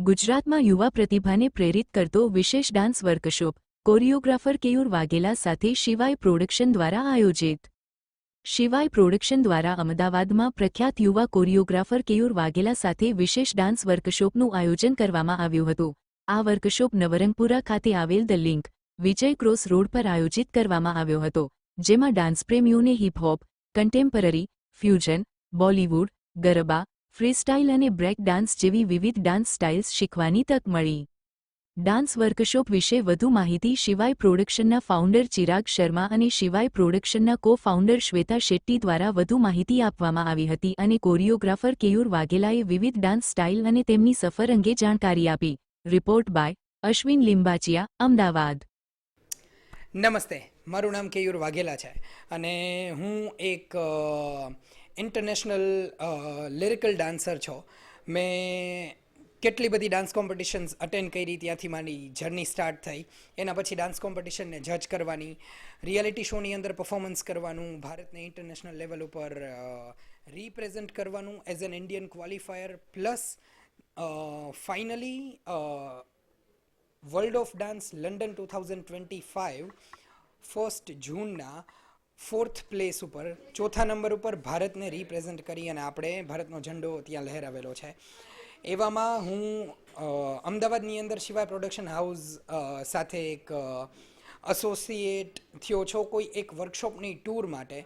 ગુજરાતમાં યુવા પ્રતિભાને પ્રેરિત કરતો વિશેષ dance workshop, choreographer Keyur Vaghela સાથે શિવાય પ્રોડક્શન દ્વારા આયોજિત. શિવાય પ્રોડક્શન દ્વારા અમદાવાદમાં પ્રખ્યાત યુવા કોરિયોગ્રાફર કેયુર વાઘેલા સાથે વિશેષ ડાન્સ વર્કશોપનું આયોજન કરવામાં આવ્યું હતું. આ વર્કશોપ નવરંગપુરા ખાતે આવેલ the link, Vijay cross road પર આયોજિત કરવામાં આવ્યો હતો, જેમાં dance પ્રેમીઓને hip-hop, contemporary, fusion, Bollywood, garba freestyle અને બ્રેક ડાન્સ જેવી વિવિધ ડાન્સ સ્ટાઇલ્સ શીખવાની તક મળી. ડાન્સ વર્કશોપ વિશે વધુ માહિતી શિવાય પ્રોડક્શનના ફાઉન્ડર ચિરાગ શર્મા અને શિવાય પ્રોડક્શનના કો ફાઉન્ડર શ્વેતા શેટ્ટી દ્વારા વધુ માહિતી આપવામાં આવી હતી અને કોરિયોગ્રાફર કેયુર વાઘેલાએ વિવિધ ડાન્સ સ્ટાઇલ અને તેમની સફર અંગે જાણકારી આપી. Report by Ashwin Limbachiya, Ahmedabad. નમસ્તે, મારું નામ કેયુર વાઘેલા છે અને હું એક ઇન્ટરનેશનલ લિરિકલ ડાન્સર છો. મેં કેટલી બધી ડાન્સ કોમ્પિટિશન્સ અટેન્ડ કરી, ત્યાંથી મારી જર્ની સ્ટાર્ટ થઈ. એના પછી ડાન્સ કોમ્પિટિશનને જજ કરવાની રિયાલિટી શોની અંદર પરફોર્મન્સ કરવાનું, ભારતને ઇન્ટરનેશનલ લેવલ ઉપર રિપ્રેઝેન્ટ કરવાનું as an Indian qualifier plus finally World of Dance London two thousand twenty five first જૂનના ફોર્થ પ્લેસ ઉપર, ચોથા નંબર ઉપર ભારતને રિપ્રેઝેન્ટ કરી અને આપણે ભારતનો ઝંડો ત્યાં લહેરાવેલો છે. એવામાં હું અમદાવાદની અંદર શિવાય પ્રોડક્શન હાઉસ સાથે એક એસોસિએટ થયો છો. કોઈ એક વર્કશોપની ટૂર માટે,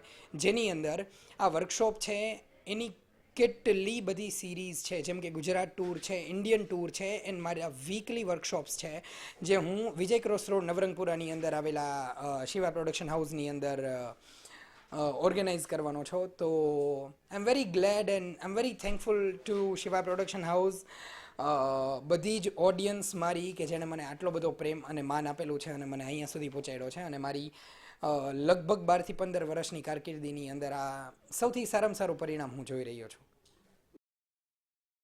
જેની અંદર આ વર્કશોપ છે, એની કેટલી બધી સિરીઝ છે, જેમ કે ગુજરાત ટૂર છે ઇન્ડિયન ટૂર છે એન્ડ મારા વીકલી વર્કશોપ્સ છે, જે હું વિજય ક્રોસ રોડ નવરંગપુરાની અંદર આવેલા શિવા પ્રોડક્શન હાઉસની અંદર ઓર્ગેનાઇઝ કરવાનો છો. તો I am very glad and I am very thankful to Shiva production house બધી જ ઓડિયન્સ મારી કે જેણે મને આટલો બધો પ્રેમ અને માન આપેલું છે અને મને અહીંયા સુધી પહોંચાડ્યો છે અને મારી લગભગ બારથી પંદર વર્ષની કારકિર્દીની અંદર આ સૌથી સારામાં સારું પરિણામ હું જોઈ રહ્યો છું.